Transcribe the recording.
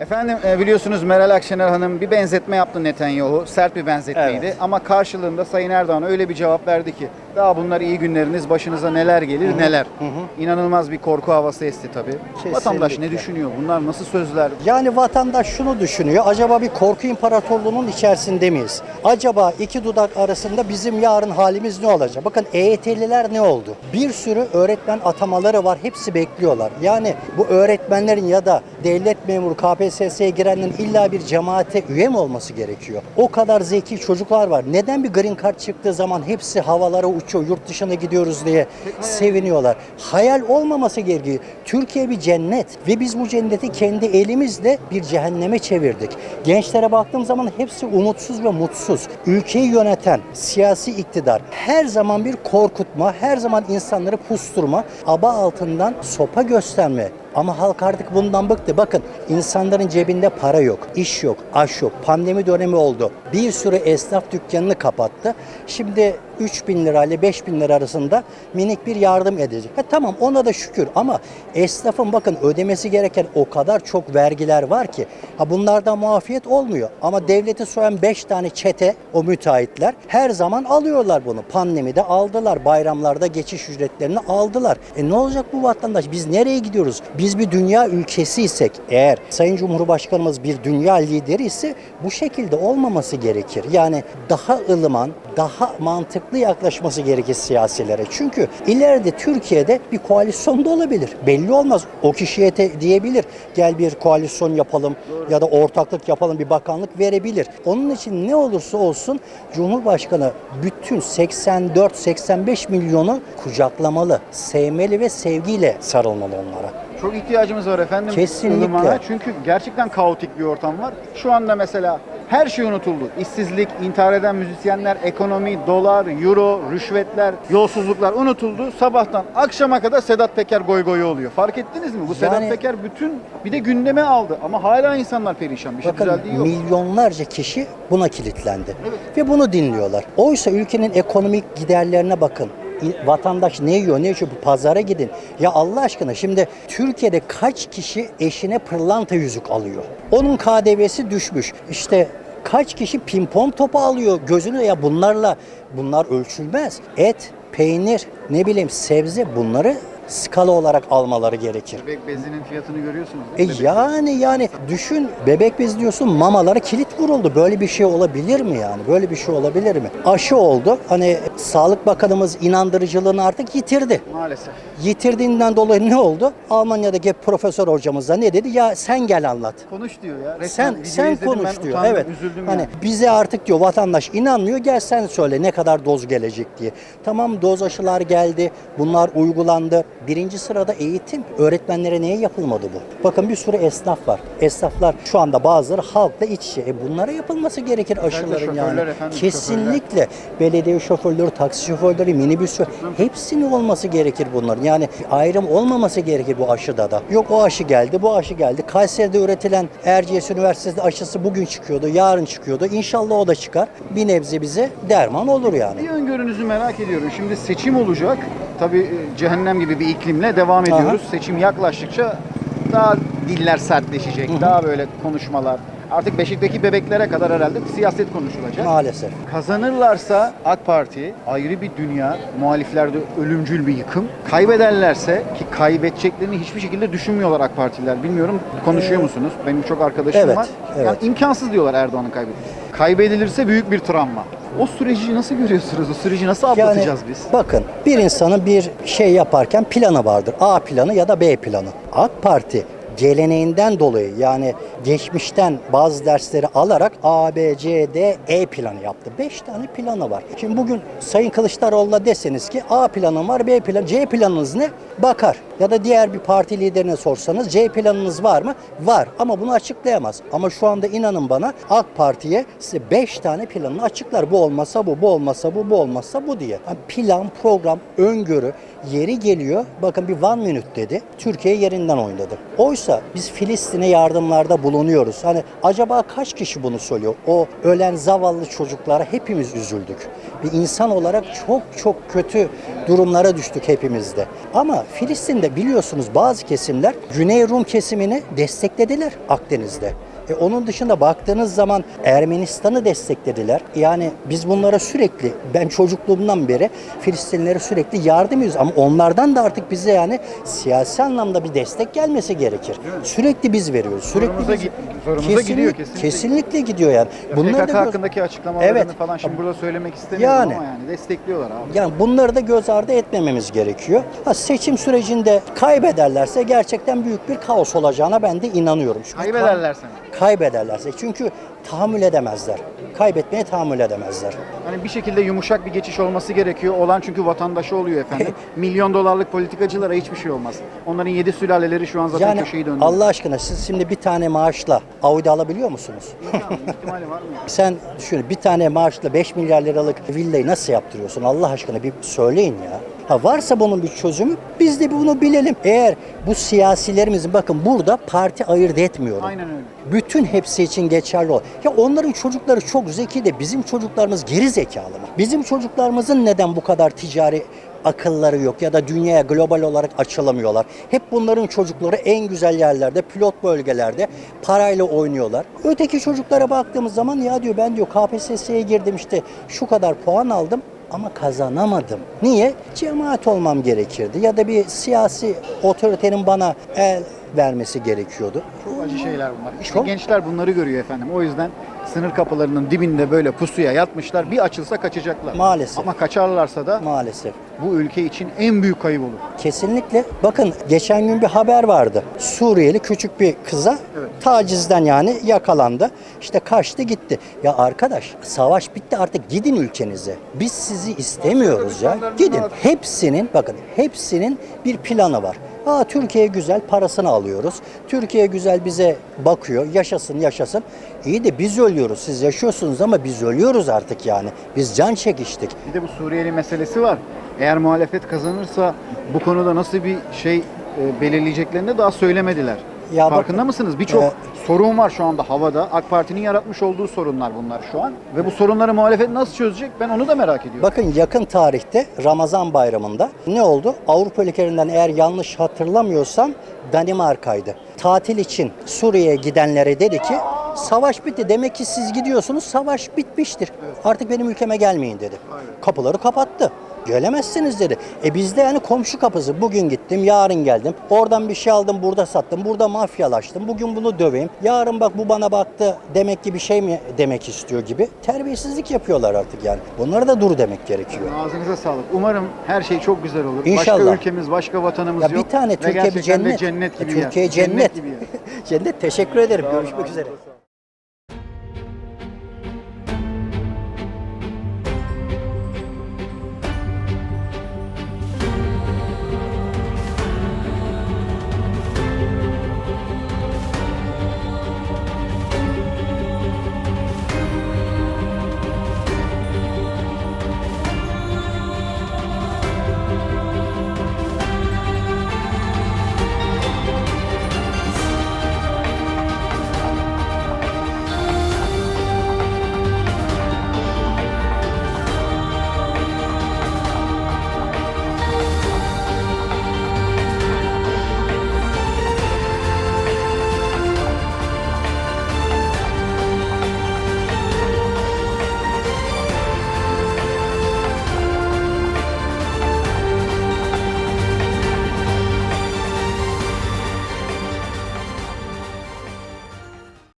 Efendim e, biliyorsunuz Meral Akşener Hanım bir benzetme yaptı Netanyahu. Sert bir benzetmeydi. Evet. Ama karşılığında Sayın Erdoğan öyle bir cevap verdi ki daha bunlar iyi günleriniz başınıza neler gelir neler. İnanılmaz bir korku havası esti tabii. Vatandaş ne Kesinlikle. düşünüyor? Bunlar nasıl sözler? Yani vatandaş şunu düşünüyor. Acaba bir korku imparatorluğunun içerisinde miyiz? Acaba iki dudak arasında bizim yarın halimiz ne olacak? Bakın EYT'liler ne oldu? Bir sürü öğretmen atamaları var. Hepsi bekliyorlar. Yani bu öğretmenlerin ya da devlet memuru KPSS'ye girenlerin illa bir cemaate üye mi olması gerekiyor? O kadar zeki çocuklar var. Neden bir green card çıktığı zaman hepsi havalara uçuyor, yurt dışına gidiyoruz diye seviniyorlar? Hayal olmaması gerekiyor. Türkiye bir cennet ve biz bu cenneti kendi elimizle bir cehenneme çevirdik. Gençlere baktığım zaman hepsi umutsuz ve mutsuz. Ülkeyi yöneten siyasi iktidar her zaman bir korkutma, her zaman insanları pusturma, aba altından sopa gösterme. Ama halk artık bundan bıktı. Bakın insanların cebinde para yok, iş yok, aş yok. Pandemi dönemi oldu. Bir sürü esnaf dükkanını kapattı. Şimdi 3 bin lira ile 5 bin lira arasında minik bir yardım edecek. Ha, tamam ona da şükür ama esnafın bakın ödemesi gereken o kadar çok vergiler var ki ha bunlardan muafiyet olmuyor. Ama devleti soyan 5 tane çete o müteahhitler her zaman alıyorlar bunu. Pandemide aldılar, bayramlarda geçiş ücretlerini aldılar. E ne olacak bu vatandaş? Biz nereye gidiyoruz? Biz bir dünya ülkesiysek eğer Sayın Cumhurbaşkanımız bir dünya lideri ise bu şekilde olmaması gerekir. Yani daha ılıman, daha mantıklı yaklaşması gerekir siyasilere. Çünkü ileride Türkiye'de bir koalisyon da olabilir. Belli olmaz. O kişiye de diyebilir. Gel bir koalisyon yapalım ya da ortaklık yapalım bir bakanlık verebilir. Onun için ne olursa olsun Cumhurbaşkanı bütün 84-85 milyonu kucaklamalı, sevmeli ve sevgiyle sarılmalı onlara. Çok ihtiyacımız var efendim. Kesinlikle. ılımana. Çünkü gerçekten kaotik bir ortam var. Şu anda mesela her şey unutuldu. İşsizlik, intihar eden müzisyenler, ekonomi, dolar, euro, rüşvetler, yolsuzluklar unutuldu. Sabahtan akşama kadar Sedat Peker goy goyu oluyor. Fark ettiniz mi? Bu Sedat Yani- Peker bütün bir de gündeme aldı. Ama hala insanlar perişan. Bir şey Bakın düzeldiği yok. milyonlarca kişi buna kilitlendi. Ve bunu dinliyorlar. Oysa ülkenin ekonomik giderlerine bakın. Vatandaş ne yiyor, ne içiyor? Pazara gidin. Ya Allah aşkına şimdi Türkiye'de kaç kişi eşine pırlanta yüzük alıyor? Onun KDV'si düşmüş. İşte kaç kişi pimpon topu alıyor gözünü ya bunlarla bunlar ölçülmez. Et, peynir, ne bileyim sebze bunları skala olarak almaları gerekir. Bebek bezinin fiyatını görüyorsunuz E değil mi? Bebek yani yani düşün bebek bezi diyorsun mamalara kilit vuruldu. Böyle bir şey olabilir mi yani? Böyle bir şey olabilir mi? Aşı oldu. Hani Sağlık Bakanımız inandırıcılığını artık yitirdi. Maalesef. Yitirdiğinden dolayı ne oldu? Almanya'daki profesör hocamız da ne dedi? Ya sen gel anlat. Konuş diyor ya. Resmen Sen videoyu sen izledim, konuş ben diyor. utandım, evet. Üzüldüm hani yani. bize artık diyor vatandaş inanmıyor. Gel sen söyle ne kadar doz gelecek diye. Tamam doz aşılar geldi. Bunlar uygulandı. Birinci sırada eğitim. Öğretmenlere niye yapılmadı bu? Bakın bir sürü esnaf var. Esnaflar şu anda bazıları halkla iç içe. E bunlara yapılması gerekir aşıların şoförler yani. efendim, Kesinlikle. Belediye şoförleri, taksi şoförleri, minibüs şoförleri hepsinin olması gerekir bunların. Yani ayrım olmaması gerekir bu aşıda da. Yok o aşı geldi, bu aşı geldi. Kayseri'de üretilen Erciyes Üniversitesi aşısı bugün çıkıyordu, yarın çıkıyordu. İnşallah o da çıkar. Bir nebze bize derman olur yani. Bir öngörünüzü merak ediyorum. Şimdi seçim olacak. Tabii e, cehennem gibi bir iklimle devam ediyoruz. Seçim yaklaştıkça daha diller sertleşecek. Daha böyle konuşmalar. Artık Beşik'teki bebeklere kadar herhalde siyaset konuşulacak. Maalesef. Kazanırlarsa AK Parti ayrı bir dünya, muhaliflerde ölümcül bir yıkım. Kaybederlerse ki kaybedeceklerini hiçbir şekilde düşünmüyorlar AK Partililer. Bilmiyorum konuşuyor musunuz? Benim çok arkadaşım Evet, var. Yani evet. imkansız diyorlar Erdoğan'ın kaybetmesi. Kaybedilirse büyük bir travma. O süreci nasıl görüyorsunuz? O süreci nasıl atlatacağız biz? Bakın bir insanın bir şey yaparken planı vardır. A planı ya da B planı. AK Parti geleneğinden dolayı yani geçmişten bazı dersleri alarak A, B, C, D, E planı yaptı. 5 tane planı var. Şimdi bugün Sayın Kılıçdaroğlu'na deseniz ki A planım var, B planı, C planınız ne? Bakar. Ya da diğer bir parti liderine sorsanız C planınız var mı? Var ama bunu açıklayamaz. Ama şu anda inanın bana AK Parti'ye size 5 tane planını açıklar. Bu olmasa bu, bu olmasa bu, bu olmazsa bu diye. Yani plan, program, öngörü yeri geliyor. Bakın bir one minute dedi. Türkiye yerinden oynadı. Oysa Oysa biz Filistin'e yardımlarda bulunuyoruz. Hani acaba kaç kişi bunu söylüyor? O ölen zavallı çocuklara hepimiz üzüldük. Bir insan olarak çok çok kötü durumlara düştük hepimizde. Ama Filistin'de biliyorsunuz bazı kesimler Güney Rum kesimini desteklediler Akdeniz'de. E onun dışında baktığınız zaman Ermenistan'ı desteklediler. Yani biz bunlara sürekli, ben çocukluğumdan beri Filistinlilere sürekli yardım ediyoruz. Ama onlardan da artık bize yani siyasi anlamda bir destek gelmesi gerekir. Sürekli biz veriyoruz. Sürekli biz... zorumuza gidiyor kesinlikle. Kesinlikle gidiyor yani. Ya Bunları PKK da hakkındaki açıklamalarını Evet. falan şimdi burada söylemek istemiyorum Yani. ama yani destekliyorlar abi. yani bunları da göz ardı etmememiz gerekiyor. Ha, seçim sürecinde kaybederlerse gerçekten büyük bir kaos olacağına ben de inanıyorum. Çünkü Kaybederlerse kaybederlerse. Çünkü tahammül edemezler. Kaybetmeye tahammül edemezler. Hani bir şekilde yumuşak bir geçiş olması gerekiyor. Olan çünkü vatandaşı oluyor efendim. Milyon dolarlık politikacılara hiçbir şey olmaz. Onların yedi sülaleleri şu an zaten Yani köşeyi döndü. Allah aşkına siz şimdi bir tane maaşla Audi alabiliyor musunuz? İhtimali var mı? Sen düşün bir tane maaşla 5 milyar liralık villayı nasıl yaptırıyorsun Allah aşkına bir söyleyin ya. Ha varsa bunun bir çözümü biz de bunu bilelim. Eğer bu siyasilerimizin bakın burada parti ayırt etmiyorum. Aynen öyle. Bütün hepsi için geçerli o. Ya onların çocukları çok zeki de bizim çocuklarımız geri zekalı mı? Bizim çocuklarımızın neden bu kadar ticari akılları yok ya da dünyaya global olarak açılamıyorlar. Hep bunların çocukları en güzel yerlerde, pilot bölgelerde parayla oynuyorlar. Öteki çocuklara baktığımız zaman ya diyor ben diyor KPSS'ye girdim işte şu kadar puan aldım ama kazanamadım. Niye? Cemaat olmam gerekirdi ya da bir siyasi otoritenin bana el vermesi gerekiyordu. Çok acı şeyler bunlar. İşte Çok- gençler bunları görüyor efendim. O yüzden sınır kapılarının dibinde böyle pusuya yatmışlar. Bir açılsa kaçacaklar. Maalesef. Ama kaçarlarsa da Maalesef. bu ülke için en büyük kayıp olur. Kesinlikle. Bakın geçen gün bir haber vardı. Suriyeli küçük bir kıza Evet. tacizden yani yakalandı. İşte kaçtı gitti. Ya arkadaş savaş bitti artık gidin ülkenize. Biz sizi istemiyoruz ya. Gidin. Hepsinin bakın hepsinin bir planı var. Aa Türkiye güzel parasını alıyoruz. Türkiye güzel bize bakıyor. Yaşasın yaşasın. İyi de biz ölüyoruz. Siz yaşıyorsunuz ama biz ölüyoruz artık yani. Biz can çekiştik. Bir de bu Suriyeli meselesi var. Eğer muhalefet kazanırsa bu konuda nasıl bir şey e, belirleyeceklerini daha söylemediler. Ya Farkında bakın, mısınız? Birçok e, sorun var şu anda havada. AK Parti'nin yaratmış olduğu sorunlar bunlar şu an. Ve bu sorunları muhalefet nasıl çözecek? Ben onu da merak ediyorum. Bakın yakın tarihte Ramazan bayramında ne oldu? Avrupa ülkelerinden eğer yanlış hatırlamıyorsam Danimarka'ydı. Tatil için Suriye'ye gidenlere dedi ki savaş bitti. Demek ki siz gidiyorsunuz savaş bitmiştir. Artık benim ülkeme gelmeyin dedi. Kapıları kapattı. Gelemezsiniz dedi. E bizde yani komşu kapısı. Bugün gittim, yarın geldim. Oradan bir şey aldım, burada sattım. Burada mafyalaştım. Bugün bunu döveyim. Yarın bak bu bana baktı demek ki bir şey mi demek istiyor gibi. Terbiyesizlik yapıyorlar artık yani. Bunlara da dur demek gerekiyor. Ağzınıza sağlık. Umarım her şey çok güzel olur. İnşallah. Başka ülkemiz, başka vatanımız Ya yok. bir tane Ve Türkiye bir cennet. cennet gibi Türkiye yer. cennet. gibi yer. cennet teşekkür ederim. Olun, Görüşmek ağzınıza üzere.